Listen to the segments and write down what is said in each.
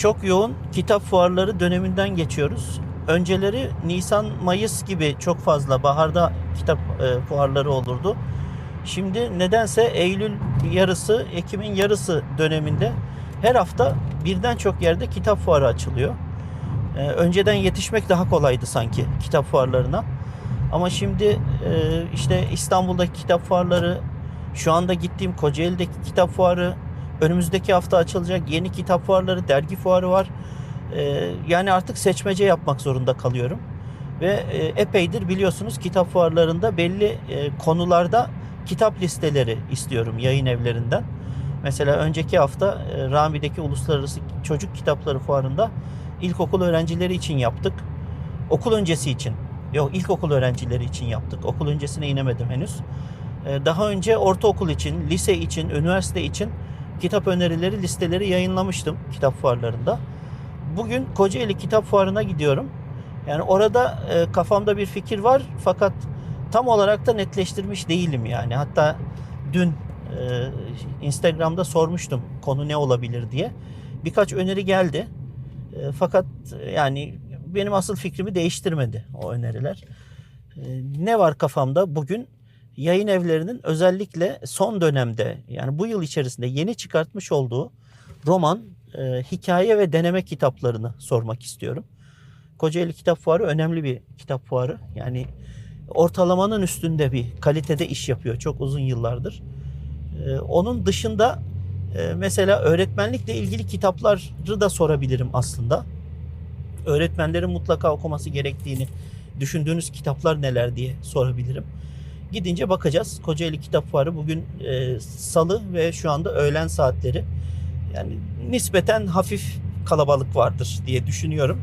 çok yoğun kitap fuarları döneminden geçiyoruz. Önceleri Nisan, Mayıs gibi çok fazla baharda kitap e, fuarları olurdu. Şimdi nedense Eylül yarısı, Ekim'in yarısı döneminde her hafta birden çok yerde kitap fuarı açılıyor. E, önceden yetişmek daha kolaydı sanki kitap fuarlarına. Ama şimdi e, işte İstanbul'daki kitap fuarları, şu anda gittiğim Kocaeli'deki kitap fuarı, önümüzdeki hafta açılacak yeni kitap fuarları, dergi fuarı var. E, yani artık seçmece yapmak zorunda kalıyorum. Ve e, epeydir biliyorsunuz kitap fuarlarında belli e, konularda kitap listeleri istiyorum yayın evlerinden. Mesela önceki hafta e, Rami'deki Uluslararası Çocuk Kitapları Fuarı'nda ilkokul öğrencileri için yaptık. Okul öncesi için. Yok ilkokul öğrencileri için yaptık. Okul öncesine inemedim henüz. E, Daha önce ortaokul için, lise için, üniversite için kitap önerileri listeleri yayınlamıştım kitap fuarlarında. Bugün Kocaeli Kitap Fuarı'na gidiyorum. Yani orada e, kafamda bir fikir var fakat tam olarak da netleştirmiş değilim yani. Hatta dün e, Instagram'da sormuştum konu ne olabilir diye. Birkaç öneri geldi. E, fakat e, yani benim asıl fikrimi değiştirmedi o öneriler. E, ne var kafamda bugün? Yayın evlerinin özellikle son dönemde yani bu yıl içerisinde yeni çıkartmış olduğu roman, e, hikaye ve deneme kitaplarını sormak istiyorum. Kocaeli Kitap Fuarı önemli bir kitap fuarı. Yani ortalamanın üstünde bir kalitede iş yapıyor çok uzun yıllardır. Ee, onun dışında e, mesela öğretmenlikle ilgili kitapları da sorabilirim aslında. Öğretmenlerin mutlaka okuması gerektiğini düşündüğünüz kitaplar neler diye sorabilirim. Gidince bakacağız. Kocaeli Kitap Fuarı bugün e, salı ve şu anda öğlen saatleri. Yani nispeten hafif kalabalık vardır diye düşünüyorum.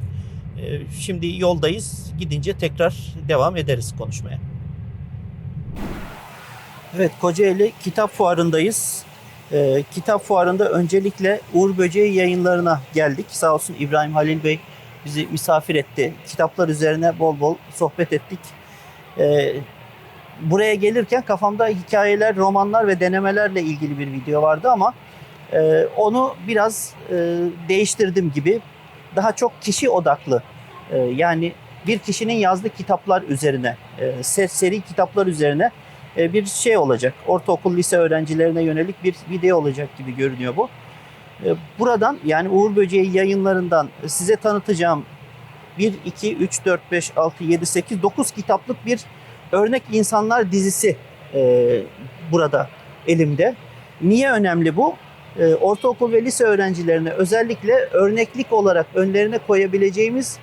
Ee, Şimdi yoldayız. Gidince tekrar devam ederiz konuşmaya. Evet Kocaeli Kitap Fuarı'ndayız. Ee, kitap Fuarı'nda öncelikle Uğur Böceği yayınlarına geldik. Sağ olsun İbrahim Halil Bey bizi misafir etti. Kitaplar üzerine bol bol sohbet ettik. Ee, buraya gelirken kafamda hikayeler, romanlar ve denemelerle ilgili bir video vardı ama e, onu biraz e, değiştirdim gibi daha çok kişi odaklı e, yani bir kişinin yazdığı kitaplar üzerine e, seri kitaplar üzerine e, bir şey olacak. Ortaokul lise öğrencilerine yönelik bir video olacak gibi görünüyor bu. E, buradan yani Uğur Böceği yayınlarından size tanıtacağım 1, 2, 3, 4, 5, 6, 7, 8, 9 kitaplık bir örnek insanlar dizisi e, burada elimde. Niye önemli bu? e, ortaokul ve lise öğrencilerine özellikle örneklik olarak önlerine koyabileceğimiz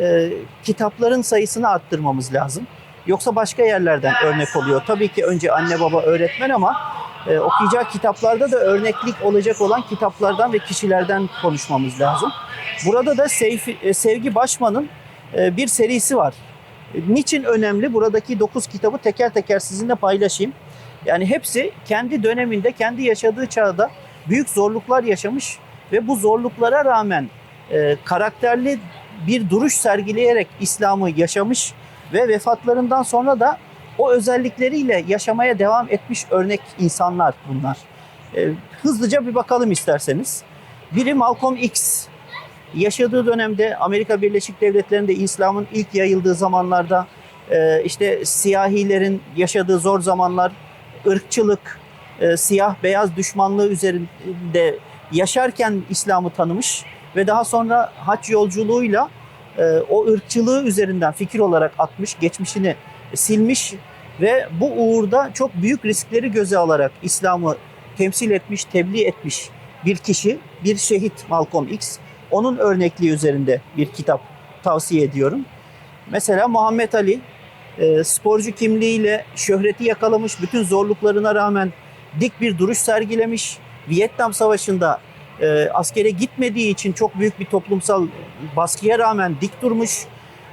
e, kitapların sayısını arttırmamız lazım. Yoksa başka yerlerden örnek oluyor. Tabii ki önce anne baba öğretmen ama e, okuyacağı kitaplarda da örneklik olacak olan kitaplardan ve kişilerden konuşmamız lazım. Burada da e, Sevgi Başman'ın e, bir serisi var. E, Niçin önemli? Buradaki 9 kitabı teker teker sizinle paylaşayım. Yani hepsi kendi döneminde, kendi yaşadığı çağda büyük zorluklar yaşamış ve bu zorluklara rağmen e, karakterli bir duruş sergileyerek İslam'ı yaşamış ve vefatlarından sonra da o özellikleriyle yaşamaya devam etmiş örnek insanlar bunlar. E, hızlıca bir bakalım isterseniz. Biri Malcolm X. Yaşadığı dönemde Amerika Birleşik Devletleri'nde İslam'ın ilk yayıldığı zamanlarda e, işte siyahilerin yaşadığı zor zamanlar, ırkçılık, e, siyah beyaz düşmanlığı üzerinde yaşarken İslam'ı tanımış ve daha sonra haç yolculuğuyla e, o ırkçılığı üzerinden fikir olarak atmış, geçmişini silmiş ve bu uğurda çok büyük riskleri göze alarak İslam'ı temsil etmiş, tebliğ etmiş bir kişi, bir şehit Malcolm X. Onun örnekliği üzerinde bir kitap tavsiye ediyorum. Mesela Muhammed Ali e, sporcu kimliğiyle şöhreti yakalamış, bütün zorluklarına rağmen dik bir duruş sergilemiş. Vietnam Savaşı'nda e, askere gitmediği için çok büyük bir toplumsal baskıya rağmen dik durmuş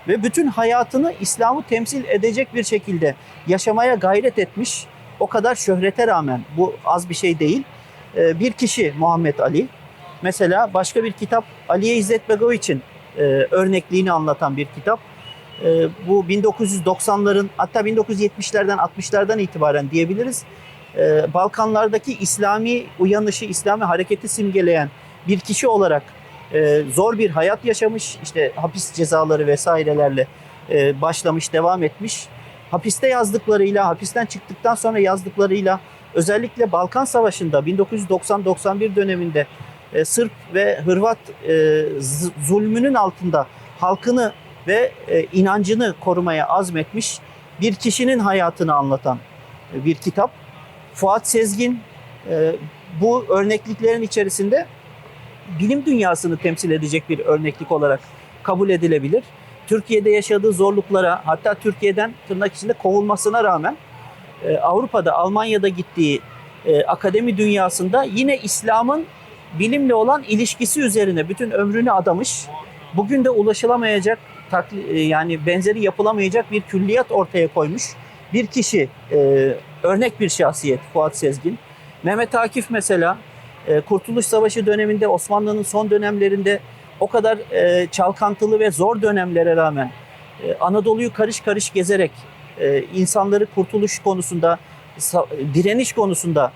ve bütün hayatını İslam'ı temsil edecek bir şekilde yaşamaya gayret etmiş. O kadar şöhrete rağmen bu az bir şey değil. E, bir kişi Muhammed Ali. Mesela başka bir kitap Aliye İzzet Begoviç'in e, örnekliğini anlatan bir kitap. E, bu 1990'ların hatta 1970'lerden 60'lardan itibaren diyebiliriz. E, Balkanlardaki İslami uyanışı, İslami hareketi simgeleyen bir kişi olarak e, zor bir hayat yaşamış. İşte hapis cezaları vesairelerle e, başlamış, devam etmiş. Hapiste yazdıklarıyla, hapisten çıktıktan sonra yazdıklarıyla özellikle Balkan Savaşı'nda 1990-91 döneminde e, Sırp ve Hırvat e, zulmünün altında halkını ve e, inancını korumaya azmetmiş bir kişinin hayatını anlatan e, bir kitap. Fuat Sezgin e, bu örnekliklerin içerisinde bilim dünyasını temsil edecek bir örneklik olarak kabul edilebilir. Türkiye'de yaşadığı zorluklara hatta Türkiye'den tırnak içinde kovulmasına rağmen e, Avrupa'da, Almanya'da gittiği e, akademi dünyasında yine İslam'ın bilimle olan ilişkisi üzerine bütün ömrünü adamış. Bugün de ulaşılamayacak e, yani benzeri yapılamayacak bir külliyat ortaya koymuş bir kişi e, örnek bir şahsiyet Fuat Sezgin. Mehmet Akif mesela e, Kurtuluş Savaşı döneminde Osmanlı'nın son dönemlerinde o kadar çalkantılı ve zor dönemlere rağmen Anadolu'yu karış karış gezerek insanları kurtuluş konusunda, direniş konusunda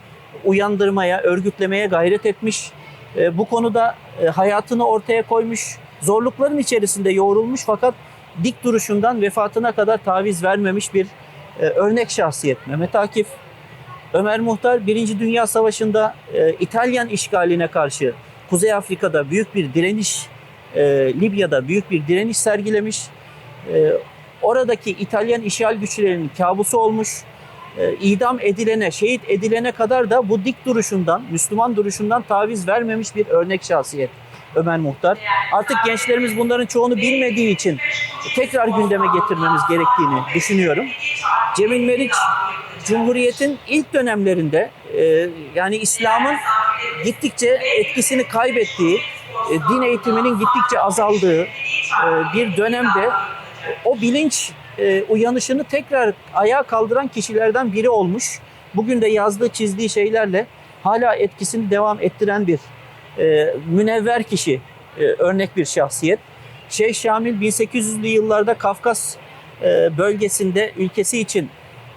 uyandırmaya, örgütlemeye gayret etmiş. E, bu konuda e, hayatını ortaya koymuş, zorlukların içerisinde yoğrulmuş fakat dik duruşundan vefatına kadar taviz vermemiş bir e, örnek şahsiyet Mehmet Akif. Ömer Muhtar Birinci Dünya Savaşı'nda İtalyan işgaline karşı Kuzey Afrika'da büyük bir direniş, Libya'da büyük bir direniş sergilemiş. Oradaki İtalyan işgal güçlerinin kabusu olmuş. E, idam edilene, şehit edilene kadar da bu dik duruşundan, Müslüman duruşundan taviz vermemiş bir örnek şahsiyet Ömer Muhtar. Artık gençlerimiz bunların çoğunu bilmediği için tekrar gündeme getirmemiz gerektiğini düşünüyorum. Cemil Meriç Cumhuriyet'in ilk dönemlerinde e, yani İslam'ın gittikçe etkisini kaybettiği, e, din eğitiminin gittikçe azaldığı e, bir dönemde o bilinç e, uyanışını tekrar ayağa kaldıran kişilerden biri olmuş. Bugün de yazdığı, çizdiği şeylerle hala etkisini devam ettiren bir e, münevver kişi, e, örnek bir şahsiyet. Şeyh Şamil 1800'lü yıllarda Kafkas e, bölgesinde ülkesi için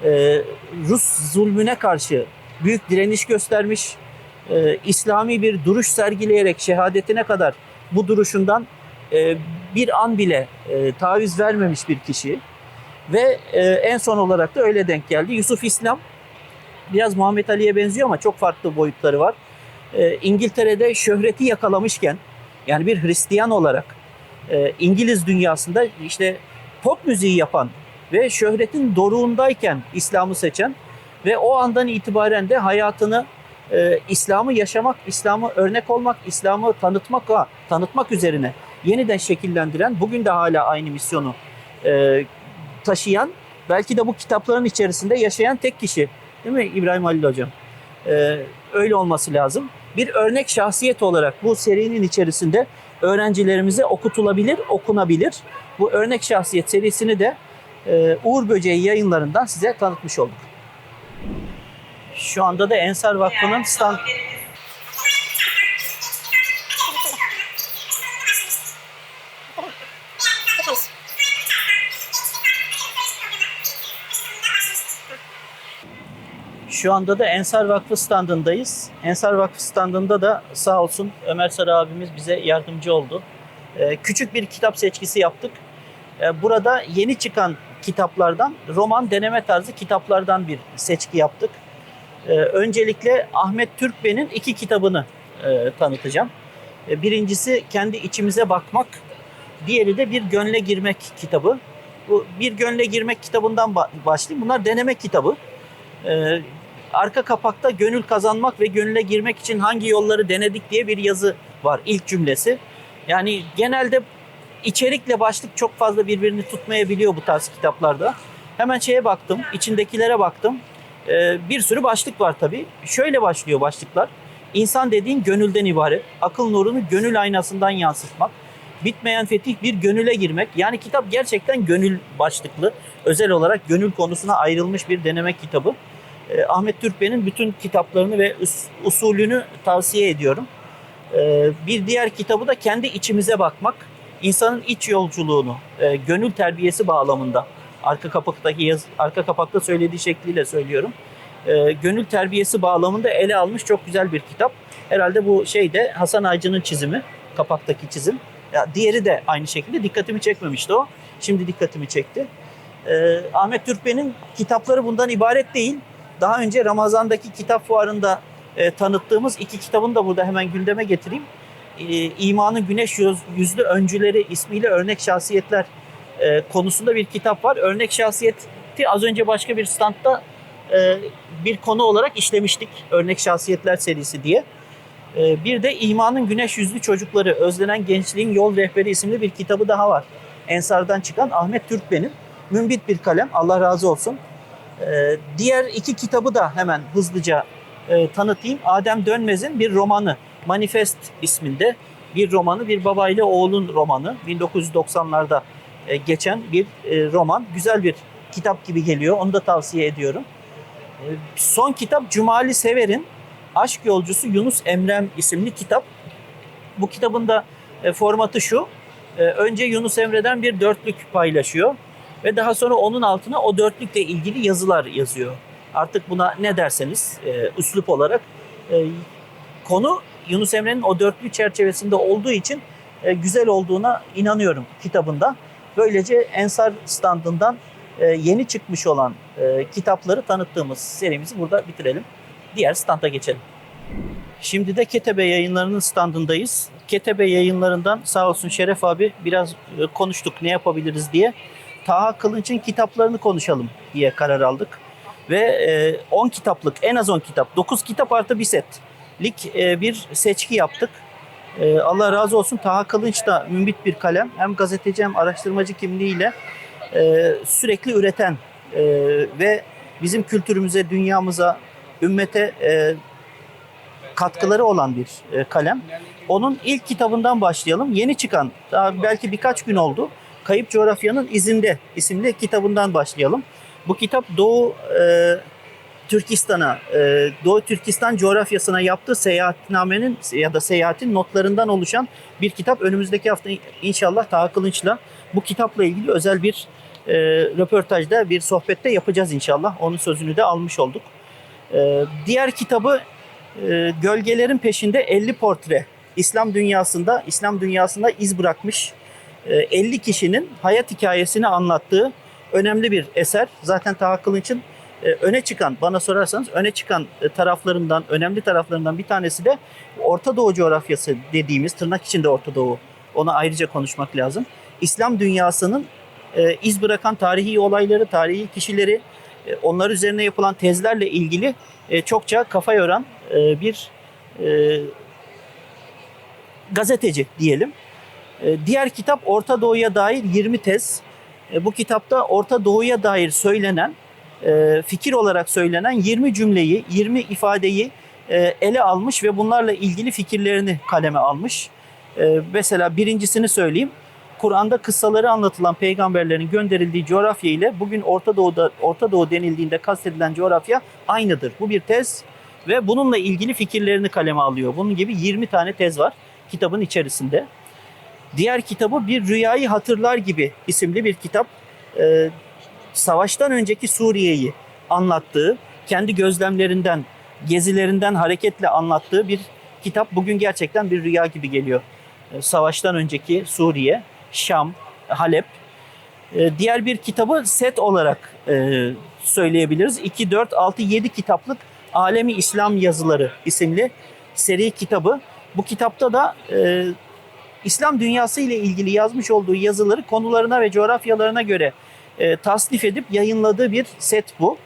e, Rus zulmüne karşı büyük direniş göstermiş. E, İslami bir duruş sergileyerek şehadetine kadar bu duruşundan e, bir an bile e, taviz vermemiş bir kişi. Ve e, en son olarak da öyle denk geldi. Yusuf İslam biraz Muhammed Ali'ye benziyor ama çok farklı boyutları var. E, İngiltere'de şöhreti yakalamışken yani bir Hristiyan olarak e, İngiliz dünyasında işte pop müziği yapan ve şöhretin doruğundayken İslam'ı seçen ve o andan itibaren de hayatını e, İslam'ı yaşamak, İslam'ı örnek olmak, İslam'ı tanıtmak, tanıtmak üzerine yeniden şekillendiren, bugün de hala aynı misyonu e, taşıyan, belki de bu kitapların içerisinde yaşayan tek kişi. Değil mi İbrahim Halil Hocam? E, öyle olması lazım. Bir örnek şahsiyet olarak bu serinin içerisinde öğrencilerimize okutulabilir, okunabilir. Bu örnek şahsiyet serisini de e, Uğur Böceği yayınlarından size tanıtmış olduk. Şu anda da Ensar Vakfı'nın stand Şu anda da Ensar Vakfı standındayız. Ensar Vakfı standında da sağ olsun Ömer Sarı abimiz bize yardımcı oldu. Ee, küçük bir kitap seçkisi yaptık. Ee, burada yeni çıkan kitaplardan, roman deneme tarzı kitaplardan bir seçki yaptık. Ee, öncelikle Ahmet Türkben'in iki kitabını e, tanıtacağım. Ee, birincisi Kendi İçimize Bakmak, diğeri de Bir Gönle Girmek kitabı. Bu Bir Gönle Girmek kitabından ba- başlayayım. Bunlar deneme kitabı. Ee, arka kapakta gönül kazanmak ve gönüle girmek için hangi yolları denedik diye bir yazı var ilk cümlesi. Yani genelde içerikle başlık çok fazla birbirini tutmayabiliyor bu tarz kitaplarda. Hemen şeye baktım, içindekilere baktım. Ee, bir sürü başlık var tabii. Şöyle başlıyor başlıklar. İnsan dediğin gönülden ibaret. Akıl nurunu gönül aynasından yansıtmak. Bitmeyen fetih bir gönüle girmek. Yani kitap gerçekten gönül başlıklı. Özel olarak gönül konusuna ayrılmış bir deneme kitabı. Ee, Ahmet Türkben'in bütün kitaplarını ve us- usulünü tavsiye ediyorum. Ee, bir diğer kitabı da kendi içimize bakmak. İnsanın iç yolculuğunu, e, gönül terbiyesi bağlamında arka kapaktaki yaz, arka kapakta söylediği şekliyle söylüyorum. Ee, gönül terbiyesi bağlamında ele almış çok güzel bir kitap. Herhalde bu şey de Hasan Aycı'nın çizimi. kapaktaki çizim. Ya diğeri de aynı şekilde dikkatimi çekmemişti o. Şimdi dikkatimi çekti. Ee, Ahmet Türkmen'in kitapları bundan ibaret değil. Daha önce Ramazan'daki kitap fuarında e, tanıttığımız iki kitabını da burada hemen gündeme getireyim. Ee, İmanın Güneş Yüz- Yüzlü Öncüleri ismiyle örnek şahsiyetler e, konusunda bir kitap var. Örnek şahsiyeti az önce başka bir standta e, bir konu olarak işlemiştik. Örnek şahsiyetler serisi diye. E, bir de İmanın Güneş Yüzlü Çocukları, Özlenen Gençliğin Yol Rehberi isimli bir kitabı daha var. Ensar'dan çıkan Ahmet Türkmen'in. Mümbit bir kalem, Allah razı olsun. E, diğer iki kitabı da hemen hızlıca e, tanıtayım. Adem Dönmez'in bir romanı, Manifest isminde bir romanı, bir baba ile oğlun romanı. 1990'larda e, geçen bir e, roman. Güzel bir kitap gibi geliyor. Onu da tavsiye ediyorum. E, Son kitap Cumali Sever'in Aşk Yolcusu Yunus Emrem isimli kitap. Bu kitabın da e, formatı şu. E, Önce Yunus Emre'den bir dörtlük paylaşıyor ve daha sonra onun altına o dörtlükle ilgili yazılar yazıyor. Artık buna ne derseniz e, üslup olarak e, konu Yunus Emre'nin o dörtlü çerçevesinde olduğu için e, güzel olduğuna inanıyorum kitabında. Böylece Ensar standından e, yeni çıkmış olan e, kitapları tanıttığımız serimizi burada bitirelim. Diğer standa geçelim. Şimdi de Ketebe yayınlarının standındayız. Ketebe yayınlarından sağ olsun Şeref abi biraz e, konuştuk ne yapabiliriz diye. Taha Kılınç'ın kitaplarını konuşalım diye karar aldık. Ve e, 10 kitaplık en az 10 kitap 9 kitap artı bir setlik e, bir seçki yaptık. E, Allah razı olsun Taha Kılınç da mümbit bir kalem. Hem gazeteci hem araştırmacı kimliğiyle e, sürekli üreten e, ve bizim kültürümüze, dünyamıza, ümmete e, katkıları olan bir e, kalem. Onun ilk kitabından başlayalım. Yeni çıkan, daha belki birkaç gün oldu. Kayıp Coğrafyanın İzinde isimli kitabından başlayalım. Bu kitap Doğu e, Türkistan'a, e, Doğu Türkistan coğrafyasına yaptığı seyahatnamenin ya da seyahatin notlarından oluşan bir kitap. Önümüzdeki hafta inşallah Taha Kılınç'la bu kitapla ilgili özel bir e, röportajda, bir sohbette yapacağız inşallah. Onun sözünü de almış olduk. E, diğer kitabı e, Gölgelerin Peşinde 50 Portre. İslam dünyasında, İslam dünyasında iz bırakmış 50 kişinin hayat hikayesini anlattığı önemli bir eser. Zaten Taha Kılınç'ın e, öne çıkan, bana sorarsanız öne çıkan e, taraflarından, önemli taraflarından bir tanesi de Orta Doğu coğrafyası dediğimiz, tırnak içinde Orta Doğu, ona ayrıca konuşmak lazım. İslam dünyasının e, iz bırakan tarihi olayları, tarihi kişileri, e, onlar üzerine yapılan tezlerle ilgili e, çokça kafa yoran e, bir e, gazeteci diyelim. E, diğer kitap Orta Doğu'ya dair 20 tez. E, bu kitapta Orta Doğu'ya dair söylenen, e, fikir olarak söylenen 20 cümleyi, 20 ifadeyi ele almış ve bunlarla ilgili fikirlerini kaleme almış. Mesela birincisini söyleyeyim. Kur'an'da kıssaları anlatılan peygamberlerin gönderildiği coğrafya ile bugün Orta Doğu'da Orta Doğu denildiğinde kastedilen coğrafya aynıdır. Bu bir tez ve bununla ilgili fikirlerini kaleme alıyor. Bunun gibi 20 tane tez var kitabın içerisinde. Diğer kitabı Bir Rüyayı Hatırlar Gibi isimli bir kitap. Ee, savaştan önceki Suriye'yi anlattığı, kendi gözlemlerinden, gezilerinden hareketle anlattığı bir kitap. Bugün gerçekten bir rüya gibi geliyor. Ee, savaştan önceki Suriye, Şam, Halep. Ee, diğer bir kitabı set olarak e, söyleyebiliriz. 2, 4, 6, 7 kitaplık Alemi İslam Yazıları isimli seri kitabı. Bu kitapta da e, İslam dünyası ile ilgili yazmış olduğu yazıları konularına ve coğrafyalarına göre e, tasnif edip yayınladığı bir set bu.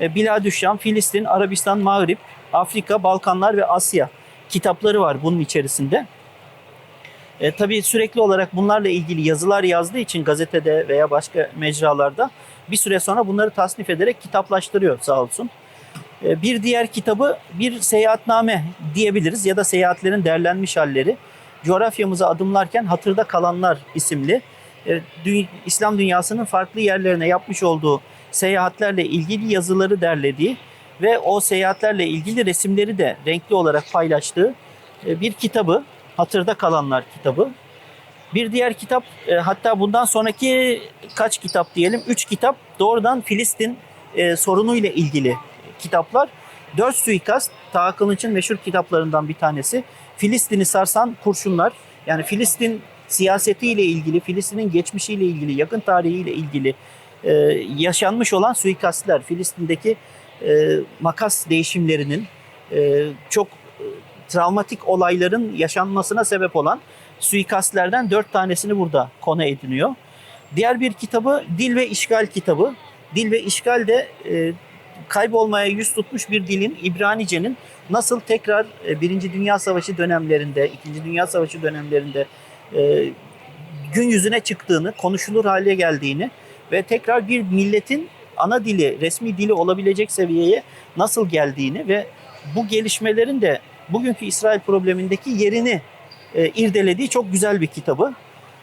E, Biladüşşam, Filistin, Arabistan, Mağrip, Afrika, Balkanlar ve Asya kitapları var bunun içerisinde. E, tabii sürekli olarak bunlarla ilgili yazılar yazdığı için gazetede veya başka mecralarda bir süre sonra bunları tasnif ederek kitaplaştırıyor sağ olsun. E, bir diğer kitabı bir seyahatname diyebiliriz ya da seyahatlerin derlenmiş halleri. Coğrafyamıza adımlarken hatırda kalanlar isimli e, dü- İslam dünyasının farklı yerlerine yapmış olduğu seyahatlerle ilgili yazıları derlediği ve o seyahatlerle ilgili resimleri de renkli olarak paylaştığı e, bir kitabı. Hatırda kalanlar kitabı. Bir diğer kitap e, hatta bundan sonraki kaç kitap diyelim? Üç kitap doğrudan Filistin e, sorunuyla ilgili kitaplar. Dört suikast Taha Kılınç'ın meşhur kitaplarından bir tanesi. Filistin'i sarsan kurşunlar Yani Filistin siyasetiyle ilgili, Filistin'in geçmişiyle ilgili, yakın tarihiyle ilgili e, yaşanmış olan suikastler, Filistin'deki e, makas değişimlerinin e, çok e, travmatik olayların yaşanmasına sebep olan suikastlerden dört tanesini burada konu ediniyor. Diğer bir kitabı Dil ve İşgal kitabı. Dil ve İşgal de e, kaybolmaya yüz tutmuş bir dilin İbranice'nin nasıl tekrar e, Birinci Dünya Savaşı dönemlerinde, İkinci Dünya Savaşı dönemlerinde e, gün yüzüne çıktığını, konuşulur hale geldiğini ve tekrar bir milletin ana dili, resmi dili olabilecek seviyeye nasıl geldiğini ve bu gelişmelerin de bugünkü İsrail problemindeki yerini e, irdelediği çok güzel bir kitabı.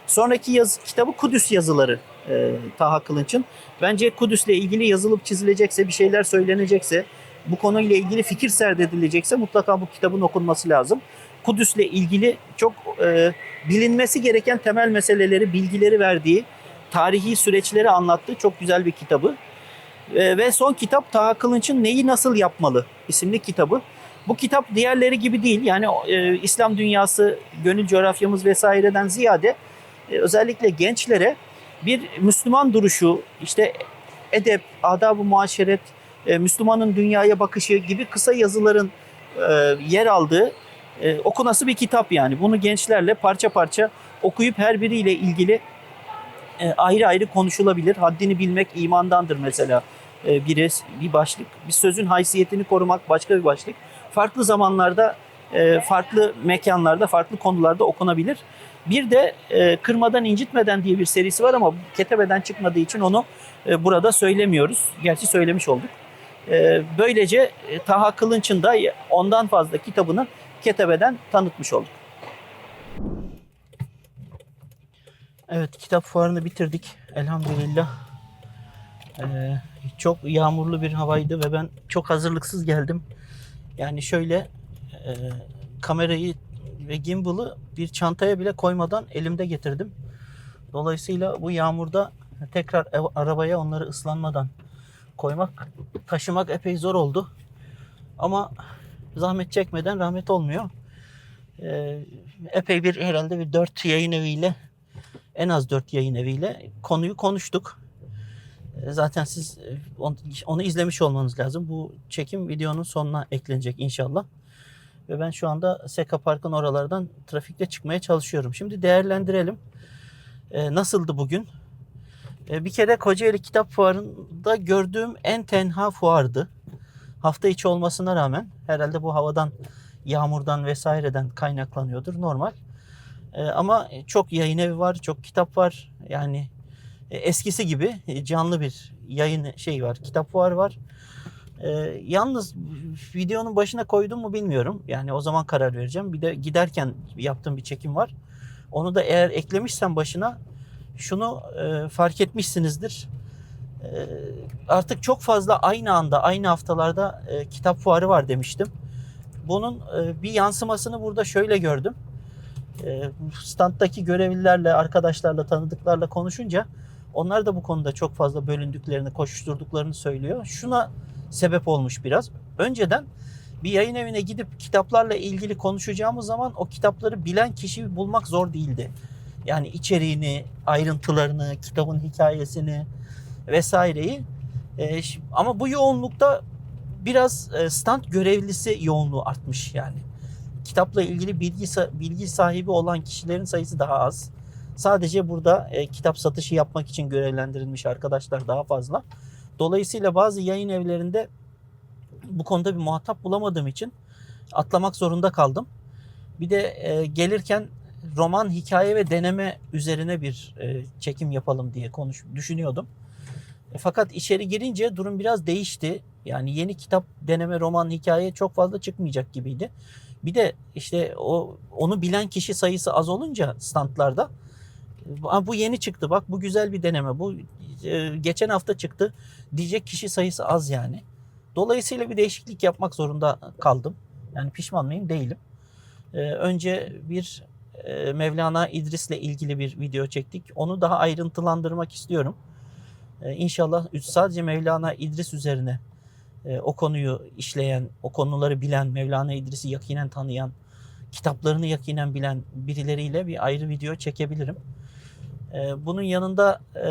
Sonraki yazı, kitabı Kudüs yazıları e, Taha Kılınç'ın. Bence Kudüs'le ilgili yazılıp çizilecekse, bir şeyler söylenecekse, bu konuyla ilgili fikir serdedilecekse mutlaka bu kitabın okunması lazım. Kudüs'le ilgili çok e, bilinmesi gereken temel meseleleri, bilgileri verdiği, tarihi süreçleri anlattığı çok güzel bir kitabı. E, ve son kitap Taha Kılınç'ın Neyi Nasıl Yapmalı isimli kitabı. Bu kitap diğerleri gibi değil. Yani e, İslam dünyası, gönül coğrafyamız vesaireden ziyade e, özellikle gençlere bir Müslüman duruşu, işte edep, adab-ı muaşeret, e, Müslümanın dünyaya bakışı gibi kısa yazıların e, yer aldığı e, okunası bir kitap yani. Bunu gençlerle parça parça okuyup her biriyle ilgili ayrı ayrı konuşulabilir. Haddini bilmek imandandır mesela biri bir başlık. Bir sözün haysiyetini korumak başka bir başlık. Farklı zamanlarda, e, farklı mekanlarda, farklı konularda okunabilir. Bir de e, Kırmadan incitmeden diye bir serisi var ama ketebeden çıkmadığı için onu e, burada söylemiyoruz. Gerçi söylemiş olduk. Böylece Taha Kılınç'ın da ondan fazla kitabını ketebeden tanıtmış olduk. Evet kitap fuarını bitirdik elhamdülillah. Ee, çok yağmurlu bir havaydı ve ben çok hazırlıksız geldim. Yani şöyle e, kamerayı ve gimbal'ı bir çantaya bile koymadan elimde getirdim. Dolayısıyla bu yağmurda tekrar ev- arabaya onları ıslanmadan koymak, taşımak epey zor oldu. Ama zahmet çekmeden rahmet olmuyor. Ee, epey bir herhalde bir dört yayın eviyle en az dört yayın eviyle konuyu konuştuk. Ee, Zaten siz on- onu izlemiş olmanız lazım. Bu çekim videonun sonuna eklenecek inşallah. Ve ben şu anda Seka Park'ın oralardan trafikte çıkmaya çalışıyorum. Şimdi değerlendirelim. Ee, nasıldı bugün? Ee, bir kere Kocaeli Kitap Fuarı'nda gördüğüm en tenha fuardı. Hafta içi olmasına rağmen herhalde bu havadan, yağmurdan vesaireden kaynaklanıyordur normal. Ee, ama çok yayın evi var, çok kitap var. Yani e, eskisi gibi e, canlı bir yayın şey var, kitap fuarı var. Ee, yalnız videonun başına koydum mu bilmiyorum. Yani o zaman karar vereceğim. Bir de giderken yaptığım bir çekim var. Onu da eğer eklemişsem başına şunu e, fark etmişsinizdir. E, artık çok fazla aynı anda, aynı haftalarda e, kitap fuarı var demiştim. Bunun e, bir yansımasını burada şöyle gördüm. E, standdaki görevlilerle, arkadaşlarla, tanıdıklarla konuşunca onlar da bu konuda çok fazla bölündüklerini, koşuşturduklarını söylüyor. Şuna sebep olmuş biraz. Önceden bir yayın evine gidip kitaplarla ilgili konuşacağımız zaman o kitapları bilen kişiyi bulmak zor değildi. Yani içeriğini, ayrıntılarını, kitabın hikayesini vesaireyi. E, ama bu yoğunlukta biraz e, stand görevlisi yoğunluğu artmış yani. Kitapla ilgili bilgi bilgi sahibi olan kişilerin sayısı daha az. Sadece burada e, kitap satışı yapmak için görevlendirilmiş arkadaşlar daha fazla. Dolayısıyla bazı yayın evlerinde bu konuda bir muhatap bulamadığım için atlamak zorunda kaldım. Bir de e, gelirken roman, hikaye ve deneme üzerine bir e, çekim yapalım diye konuş düşünüyordum. E, fakat içeri girince durum biraz değişti. Yani yeni kitap, deneme, roman, hikaye çok fazla çıkmayacak gibiydi. Bir de işte o onu bilen kişi sayısı az olunca standlarda "Aa, bu yeni çıktı bak bu güzel bir deneme bu e, geçen hafta çıktı diyecek kişi sayısı az yani. Dolayısıyla bir değişiklik yapmak zorunda kaldım. Yani pişman mıyım? Değilim. Ee, önce bir e, Mevlana İdris'le ilgili bir video çektik. Onu daha ayrıntılandırmak istiyorum. İnşallah sadece Mevlana İdris üzerine e, o konuyu işleyen, o konuları bilen, Mevlana İdris'i yakinen tanıyan kitaplarını yakinen bilen birileriyle bir ayrı video çekebilirim. E, bunun yanında e,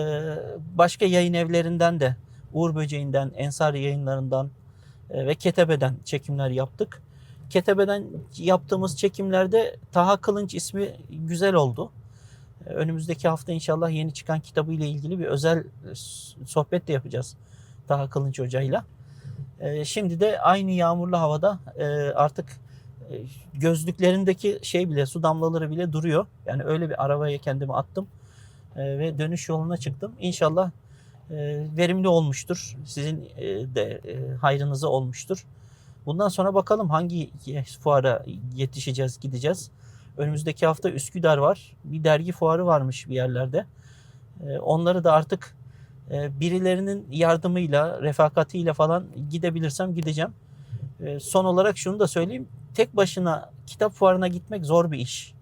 başka yayın evlerinden de Uğur Böceği'nden, Ensar yayınlarından e, ve Ketebe'den çekimler yaptık. Ketebe'den yaptığımız çekimlerde Taha Kılınç ismi güzel oldu. E, Önümüzdeki hafta inşallah yeni çıkan kitabı ile ilgili bir özel sohbet de yapacağız Taha Kılınç hocayla. Şimdi de aynı yağmurlu havada artık gözlüklerindeki şey bile su damlaları bile duruyor. Yani öyle bir arabaya kendimi attım e, ve dönüş yoluna çıktım. İnşallah e, verimli olmuştur. Sizin e, de e, hayrınıza olmuştur. Bundan sonra bakalım hangi fuara yetişeceğiz, gideceğiz. Önümüzdeki hafta Üsküdar var. Bir dergi fuarı varmış bir yerlerde. E, Onları da artık e, birilerinin yardımıyla, refakatiyle falan gidebilirsem gideceğim. E, Son olarak şunu da söyleyeyim. Tek başına kitap fuarına gitmek zor bir iş.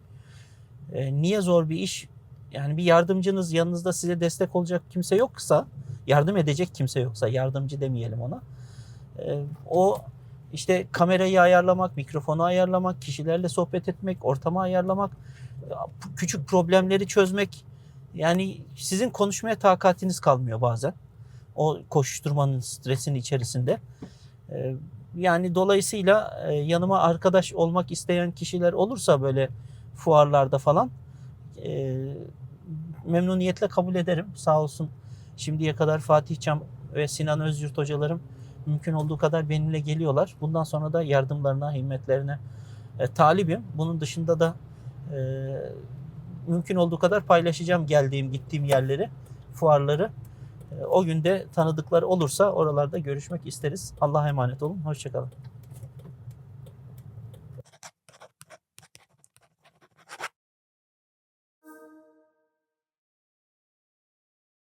E, Niye zor bir iş? Yani bir yardımcınız yanınızda size destek olacak kimse yoksa, yardım edecek kimse yoksa, yardımcı demeyelim ona. E, O işte kamerayı ayarlamak, mikrofonu ayarlamak, kişilerle sohbet etmek, ortamı ayarlamak, küçük problemleri çözmek. Yani sizin konuşmaya takatiniz kalmıyor bazen. O koşuşturmanın stresinin içerisinde. Ee, Yani dolayısıyla e, yanıma arkadaş olmak isteyen kişiler olursa böyle fuarlarda falan e, memnuniyetle kabul ederim. Sağ olsun şimdiye kadar Fatih Çam ve Sinan Özyurt hocalarım mümkün olduğu kadar benimle geliyorlar. Bundan sonra da yardımlarına, himmetlerine e, talibim. Bunun dışında da mümkün olduğu kadar paylaşacağım geldiğim, gittiğim yerleri, fuarları. O günde tanıdıkları olursa oralarda görüşmek isteriz. Allah'a emanet olun. Hoşçakalın.